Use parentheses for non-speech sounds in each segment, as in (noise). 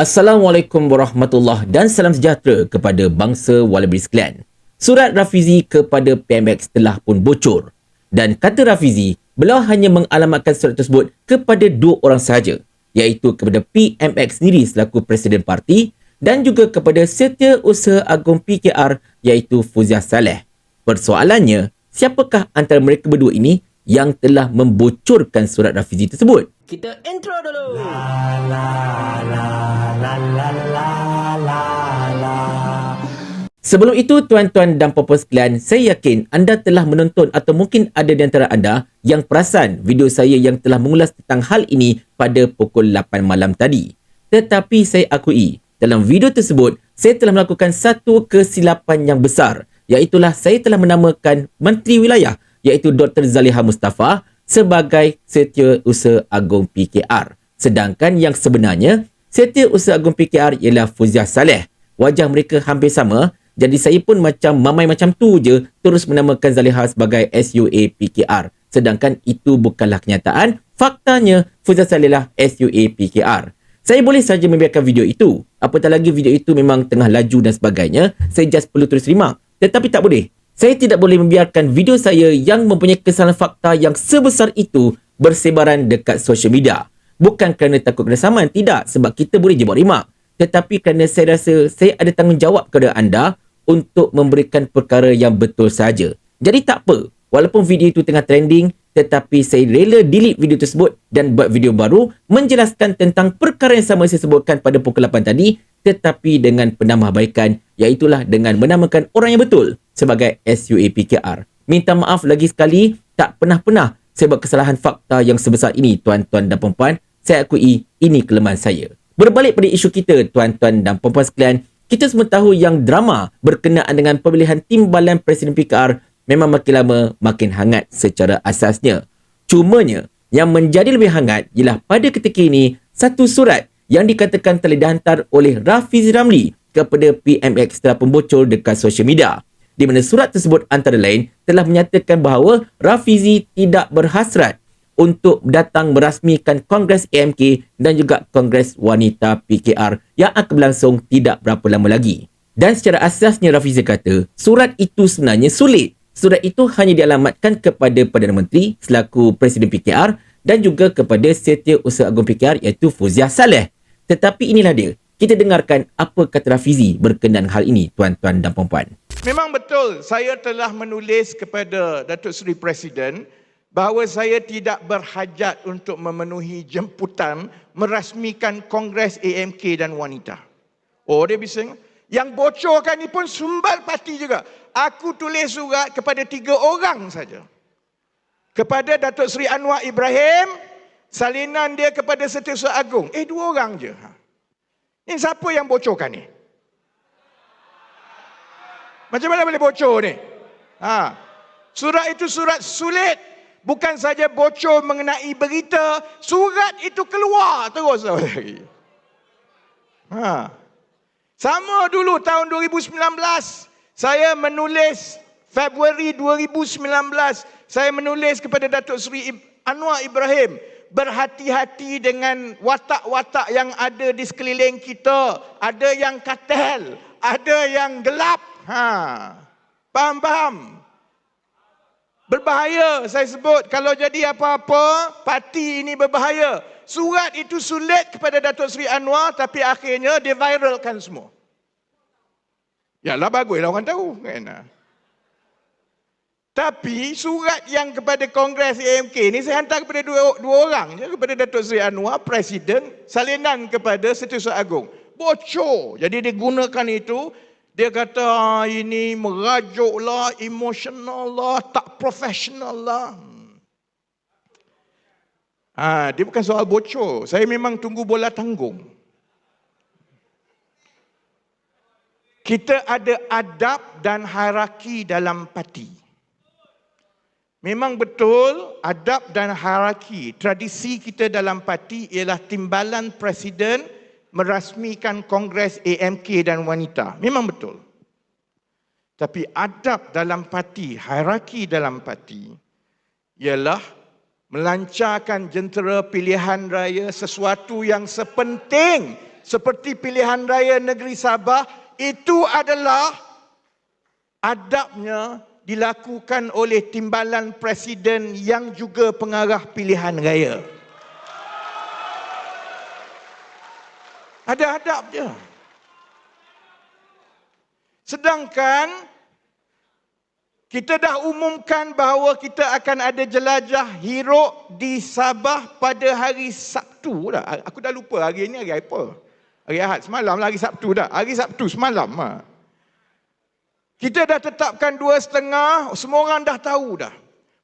Assalamualaikum warahmatullahi dan salam sejahtera kepada bangsa Wallaby sekalian. Surat Rafizi kepada PMX telah pun bocor. Dan kata Rafizi, beliau hanya mengalamatkan surat tersebut kepada dua orang sahaja, iaitu kepada PMX sendiri selaku Presiden Parti dan juga kepada Setiausaha Agung PKR iaitu Fuziah Saleh. Persoalannya, siapakah antara mereka berdua ini yang telah membocorkan surat Rafizi tersebut? Kita intro dulu. La, la, la. Sebelum itu, tuan-tuan dan puan-puan sekalian, saya yakin anda telah menonton atau mungkin ada di antara anda yang perasan video saya yang telah mengulas tentang hal ini pada pukul 8 malam tadi. Tetapi saya akui, dalam video tersebut, saya telah melakukan satu kesilapan yang besar, iaitulah saya telah menamakan Menteri Wilayah, iaitu Dr. Zaliha Mustafa sebagai Setiausaha Agung PKR. Sedangkan yang sebenarnya, Setiausaha Agung PKR ialah Fuziah Saleh. Wajah mereka hampir sama, jadi saya pun macam mamai macam tu je terus menamakan Zaliha sebagai SUA PKR. Sedangkan itu bukanlah kenyataan. Faktanya Fuzal Saleh lah SUA PKR. Saya boleh saja membiarkan video itu. Apatah lagi video itu memang tengah laju dan sebagainya. Saya just perlu terus terima. Tetapi tak boleh. Saya tidak boleh membiarkan video saya yang mempunyai kesalahan fakta yang sebesar itu bersebaran dekat social media. Bukan kerana takut kena saman. Tidak. Sebab kita boleh je buat rimak. Tetapi kerana saya rasa saya ada tanggungjawab kepada anda untuk memberikan perkara yang betul saja. Jadi tak apa, walaupun video itu tengah trending, tetapi saya rela delete video tersebut dan buat video baru menjelaskan tentang perkara yang sama saya sebutkan pada pukul 8 tadi, tetapi dengan penambahbaikan, iaitulah dengan menamakan orang yang betul sebagai SUAPKR. Minta maaf lagi sekali, tak pernah-pernah saya buat kesalahan fakta yang sebesar ini, tuan-tuan dan puan-puan. Saya akui ini kelemahan saya. Berbalik pada isu kita, tuan-tuan dan puan-puan sekalian, kita semua tahu yang drama berkenaan dengan pemilihan timbalan Presiden PKR memang makin lama makin hangat secara asasnya. Cumanya, yang menjadi lebih hangat ialah pada ketika ini satu surat yang dikatakan telah dihantar oleh Rafiz Ramli kepada PMX telah pembocor dekat sosial media. Di mana surat tersebut antara lain telah menyatakan bahawa Rafizi tidak berhasrat untuk datang merasmikan Kongres AMK dan juga Kongres Wanita PKR yang akan berlangsung tidak berapa lama lagi. Dan secara asasnya Rafizi kata, surat itu sebenarnya sulit. Surat itu hanya dialamatkan kepada Perdana Menteri selaku Presiden PKR dan juga kepada Setiausaha Agung PKR iaitu Fuziah Saleh. Tetapi inilah dia. Kita dengarkan apa kata Rafizi berkenaan hal ini, tuan-tuan dan puan-puan. Memang betul, saya telah menulis kepada Datuk Seri Presiden bahawa saya tidak berhajat untuk memenuhi jemputan merasmikan Kongres AMK dan wanita. Oh, dia bisa. Yang bocorkan ni pun sumbal parti juga. Aku tulis surat kepada tiga orang saja. Kepada Datuk Seri Anwar Ibrahim, salinan dia kepada Setiausaha Agung. Eh, dua orang je. Ha. Ini siapa yang bocorkan ni? Macam mana boleh bocor ni? Ha. Surat itu surat sulit bukan saja bocor mengenai berita, surat itu keluar terus. (laughs) Ha. Sama dulu tahun 2019, saya menulis Februari 2019, saya menulis kepada Datuk Seri Anwar Ibrahim, berhati-hati dengan watak-watak yang ada di sekeliling kita. Ada yang katel, ada yang gelap. Ha. Faham-faham? Berbahaya saya sebut kalau jadi apa-apa parti ini berbahaya. Surat itu sulit kepada Datuk Seri Anwar tapi akhirnya dia viralkan semua. Yalah baguslah orang tahu kan. Tapi surat yang kepada Kongres AMK ni saya hantar kepada dua, dua orang je kepada Datuk Seri Anwar presiden salinan kepada Setiausaha Agung. Bocor. Jadi digunakan itu dia kata ah, ini merajuk lah, emosional lah, tak profesional lah. Ha, dia bukan soal bocor. Saya memang tunggu bola tanggung. Kita ada adab dan hierarki dalam parti. Memang betul adab dan hierarki. Tradisi kita dalam parti ialah timbalan presiden merasmikan Kongres AMK dan wanita. Memang betul. Tapi adab dalam parti, hierarki dalam parti ialah melancarkan jentera pilihan raya sesuatu yang sepenting seperti pilihan raya negeri Sabah itu adalah adabnya dilakukan oleh timbalan presiden yang juga pengarah pilihan raya. Ada adab dia. Sedangkan kita dah umumkan bahawa kita akan ada jelajah hiruk di Sabah pada hari Sabtu dah. Aku dah lupa hari ini hari apa. Hari Ahad semalam lah, hari Sabtu dah. Hari Sabtu semalam lah. Kita dah tetapkan dua setengah, semua orang dah tahu dah.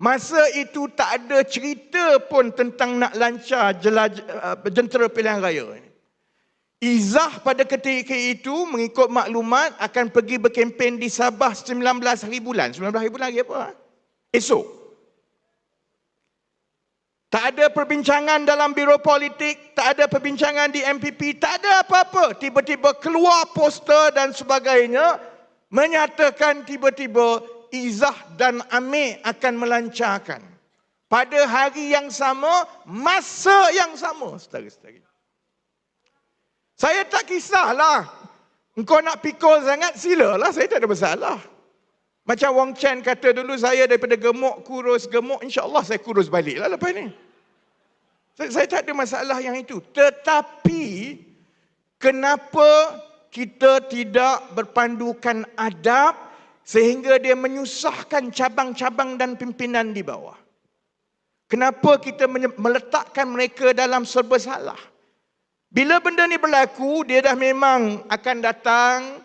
Masa itu tak ada cerita pun tentang nak lancar jelajah, uh, jentera pilihan raya ini. Izah pada ketika itu mengikut maklumat akan pergi berkempen di Sabah 19 hari bulan. 19 hari bulan hari apa? Ha? Esok. Tak ada perbincangan dalam biro politik, tak ada perbincangan di MPP, tak ada apa-apa. Tiba-tiba keluar poster dan sebagainya menyatakan tiba-tiba Izah dan Amir akan melancarkan. Pada hari yang sama, masa yang sama, saudara-saudara. Saya tak kisahlah. Engkau nak pikul sangat, silalah. Saya tak ada masalah. Macam Wong Chen kata dulu, saya daripada gemuk, kurus, gemuk, insyaAllah saya kurus balik lah lepas ni. Saya, saya tak ada masalah yang itu. Tetapi, kenapa kita tidak berpandukan adab sehingga dia menyusahkan cabang-cabang dan pimpinan di bawah? Kenapa kita meletakkan mereka dalam serba salah? Bila benda ni berlaku, dia dah memang akan datang.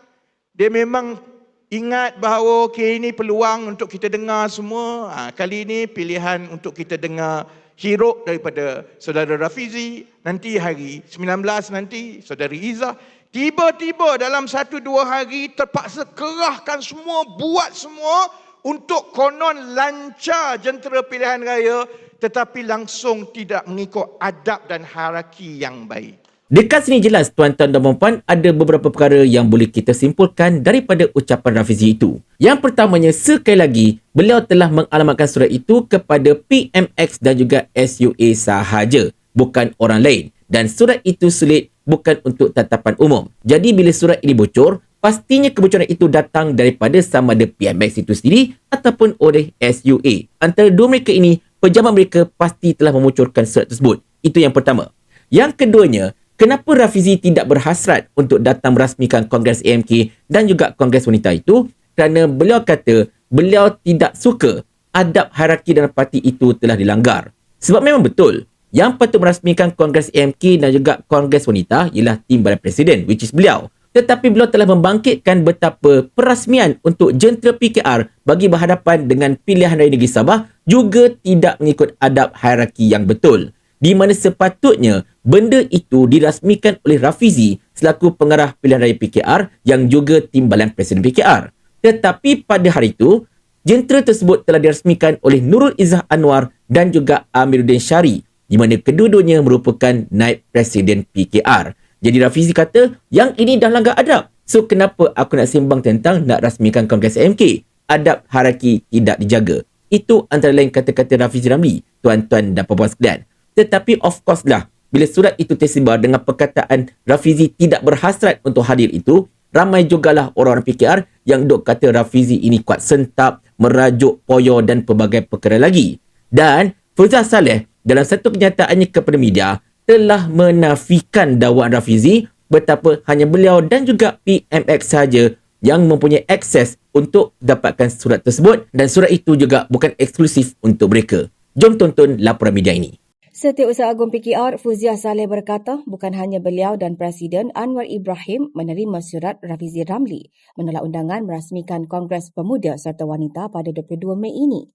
Dia memang ingat bahawa okay, ini peluang untuk kita dengar semua. Ha, kali ini pilihan untuk kita dengar hiruk daripada saudara Rafizi. Nanti hari 19 nanti saudari Izzah. Tiba-tiba dalam satu dua hari terpaksa kerahkan semua, buat semua untuk konon lancar jentera pilihan raya tetapi langsung tidak mengikut adab dan hierarki yang baik. Dekat sini jelas tuan-tuan dan puan ada beberapa perkara yang boleh kita simpulkan daripada ucapan Rafizi itu. Yang pertamanya sekali lagi beliau telah mengalamatkan surat itu kepada PMX dan juga SUA sahaja bukan orang lain dan surat itu sulit bukan untuk tatapan umum. Jadi bila surat ini bocor pastinya kebocoran itu datang daripada sama ada PMX itu sendiri ataupun oleh SUA. Antara dua mereka ini pejabat mereka pasti telah memocorkan surat tersebut. Itu yang pertama. Yang keduanya, Kenapa Rafizi tidak berhasrat untuk datang merasmikan Kongres AMK dan juga Kongres Wanita itu? Kerana beliau kata beliau tidak suka adab hierarki dalam parti itu telah dilanggar. Sebab memang betul, yang patut merasmikan Kongres AMK dan juga Kongres Wanita ialah Timbalan Presiden, which is beliau. Tetapi beliau telah membangkitkan betapa perasmian untuk jentera PKR bagi berhadapan dengan pilihan raya negeri Sabah juga tidak mengikut adab hierarki yang betul di mana sepatutnya benda itu dirasmikan oleh Rafizi selaku pengarah pilihan raya PKR yang juga timbalan Presiden PKR. Tetapi pada hari itu, jentera tersebut telah dirasmikan oleh Nurul Izzah Anwar dan juga Amiruddin Syari di mana kedua-duanya merupakan naib Presiden PKR. Jadi Rafizi kata, yang ini dah langgar adab. So kenapa aku nak sembang tentang nak rasmikan Kongres MK? Adab hierarki tidak dijaga. Itu antara lain kata-kata Rafizi Ramli, tuan-tuan dan puan-puan sekalian. Tetapi of course lah, bila surat itu tersebar dengan perkataan Rafizi tidak berhasrat untuk hadir itu, ramai jugalah orang-orang PKR yang duk kata Rafizi ini kuat sentap, merajuk, poyo dan pelbagai perkara lagi. Dan Fuzah Saleh dalam satu kenyataannya kepada media telah menafikan dakwaan Rafizi betapa hanya beliau dan juga PMX sahaja yang mempunyai akses untuk dapatkan surat tersebut dan surat itu juga bukan eksklusif untuk mereka. Jom tonton laporan media ini. Setiausaha Agung PKR Fuzia Saleh berkata bukan hanya beliau dan Presiden Anwar Ibrahim menerima surat Rafizi Ramli menolak undangan merasmikan Kongres Pemuda serta Wanita pada 22 Mei ini.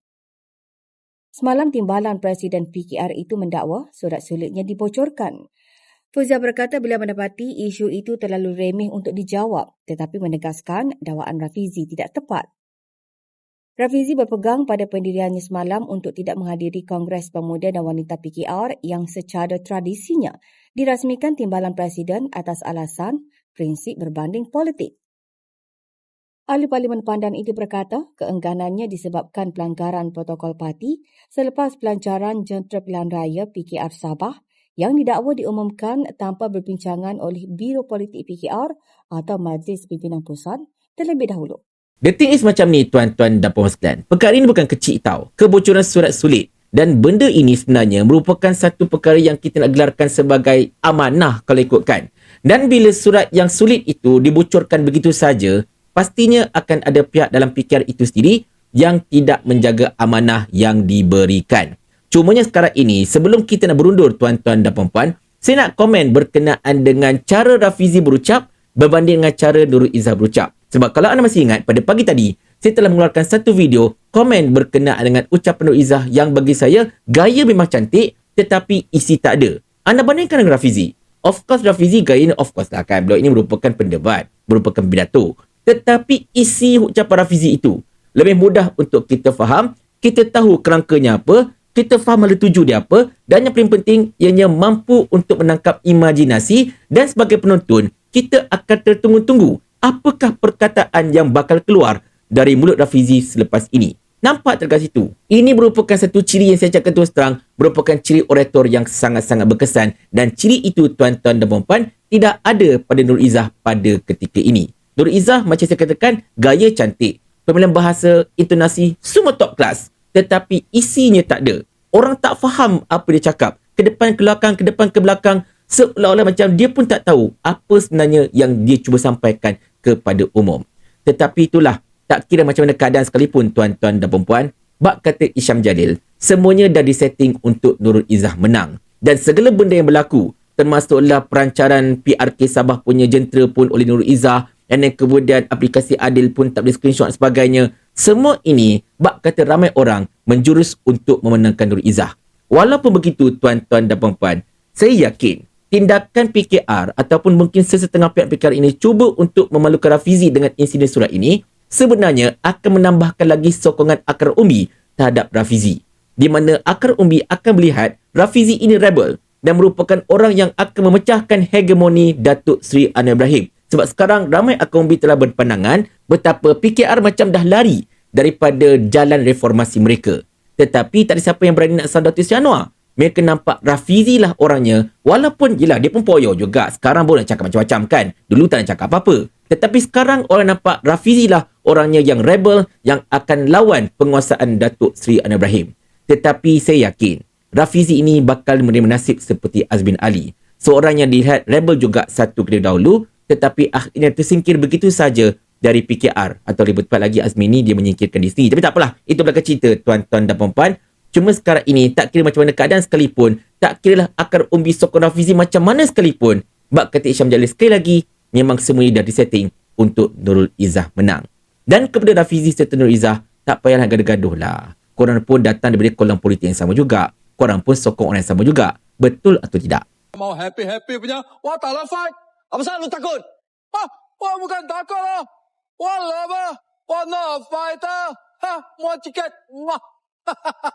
Semalam timbalan Presiden PKR itu mendakwa surat sulitnya dibocorkan. Fuzia berkata beliau mendapati isu itu terlalu remeh untuk dijawab tetapi menegaskan dakwaan Rafizi tidak tepat. Rafizi berpegang pada pendiriannya semalam untuk tidak menghadiri Kongres Pemuda dan Wanita PKR yang secara tradisinya dirasmikan timbalan Presiden atas alasan prinsip berbanding politik. Ahli Parlimen Pandan itu berkata keengganannya disebabkan pelanggaran protokol parti selepas pelancaran jentera pilihan raya PKR Sabah yang didakwa diumumkan tanpa berbincangan oleh Biro Politik PKR atau Majlis Pimpinan Pusat terlebih dahulu. The thing is macam ni tuan-tuan dan puan sekalian. Perkara ini bukan kecil tau. Kebocoran surat sulit. Dan benda ini sebenarnya merupakan satu perkara yang kita nak gelarkan sebagai amanah kalau ikutkan. Dan bila surat yang sulit itu dibocorkan begitu saja, pastinya akan ada pihak dalam PKR itu sendiri yang tidak menjaga amanah yang diberikan. Cumanya sekarang ini, sebelum kita nak berundur tuan-tuan dan puan-puan, saya nak komen berkenaan dengan cara Rafizi berucap berbanding dengan cara Nurul Izzah berucap. Sebab kalau anda masih ingat, pada pagi tadi, saya telah mengeluarkan satu video komen berkenaan dengan ucapan Nur Izzah yang bagi saya gaya memang cantik tetapi isi tak ada. Anda bandingkan dengan Rafizi. Of course Rafizi gaya ni of course lah kan. Beliau ini merupakan pendebat, merupakan pidato. Tetapi isi ucapan Rafizi itu lebih mudah untuk kita faham, kita tahu kerangkanya apa, kita faham malu tuju dia apa dan yang paling penting ianya mampu untuk menangkap imajinasi dan sebagai penonton kita akan tertunggu-tunggu apakah perkataan yang bakal keluar dari mulut Rafizi selepas ini. Nampak tak kat situ? Ini merupakan satu ciri yang saya cakap terus terang, merupakan ciri orator yang sangat-sangat berkesan dan ciri itu tuan-tuan dan puan tidak ada pada Nur Izzah pada ketika ini. Nur Izzah macam saya katakan, gaya cantik, pemilihan bahasa, intonasi, semua top class. Tetapi isinya tak ada. Orang tak faham apa dia cakap. Ke depan, ke belakang, ke depan, ke belakang. Seolah-olah macam dia pun tak tahu apa sebenarnya yang dia cuba sampaikan kepada umum. Tetapi itulah, tak kira macam mana keadaan sekalipun tuan-tuan dan perempuan, bak kata Isyam Jalil, semuanya dah disetting untuk Nurul Izzah menang. Dan segala benda yang berlaku, termasuklah perancaran PRK Sabah punya jentera pun oleh Nurul Izzah, dan kemudian aplikasi Adil pun tak boleh screenshot sebagainya. Semua ini, bak kata ramai orang menjurus untuk memenangkan Nurul Izzah. Walaupun begitu, tuan-tuan dan perempuan, saya yakin tindakan PKR ataupun mungkin sesetengah pihak PKR ini cuba untuk memalukan Rafizi dengan insiden surat ini sebenarnya akan menambahkan lagi sokongan akar umbi terhadap Rafizi. Di mana akar umbi akan melihat Rafizi ini rebel dan merupakan orang yang akan memecahkan hegemoni Datuk Seri Anwar Ibrahim. Sebab sekarang ramai akar umbi telah berpandangan betapa PKR macam dah lari daripada jalan reformasi mereka. Tetapi tak ada siapa yang berani nak sandar Datuk Seri Anwar mereka nampak Rafizi lah orangnya. Walaupun yelah dia pun poyo juga. Sekarang nak cakap macam-macam kan. Dulu tak nak cakap apa-apa. Tetapi sekarang orang nampak Rafizi lah orangnya yang rebel yang akan lawan penguasaan Datuk Seri Anwar Ibrahim. Tetapi saya yakin Rafizi ini bakal menerima nasib seperti Azbin Ali. Seorang yang dilihat rebel juga satu kali dahulu tetapi akhirnya tersingkir begitu saja dari PKR atau lebih tepat lagi Azmi dia menyingkirkan di sini tapi tak apalah itu belakang cerita tuan-tuan dan puan-puan Cuma sekarang ini, tak kira macam mana keadaan sekalipun, tak kira lah akar umbi sokong Rafizi macam mana sekalipun, Bak kata Isyam Jalil sekali lagi, memang semuanya dah disetting untuk Nurul Izzah menang. Dan kepada Rafizi serta Nurul Izzah, tak payahlah gaduh-gaduh lah. Korang pun datang daripada kolam politik yang sama juga. Korang pun sokong orang yang sama juga. Betul atau tidak? Mau happy-happy punya, wah tak lah fight. Apa salah lu takut? Wah, wah bukan takut lah. Wah lah apa? Wah no fighter. Ha, mau tiket. Wah. (laughs)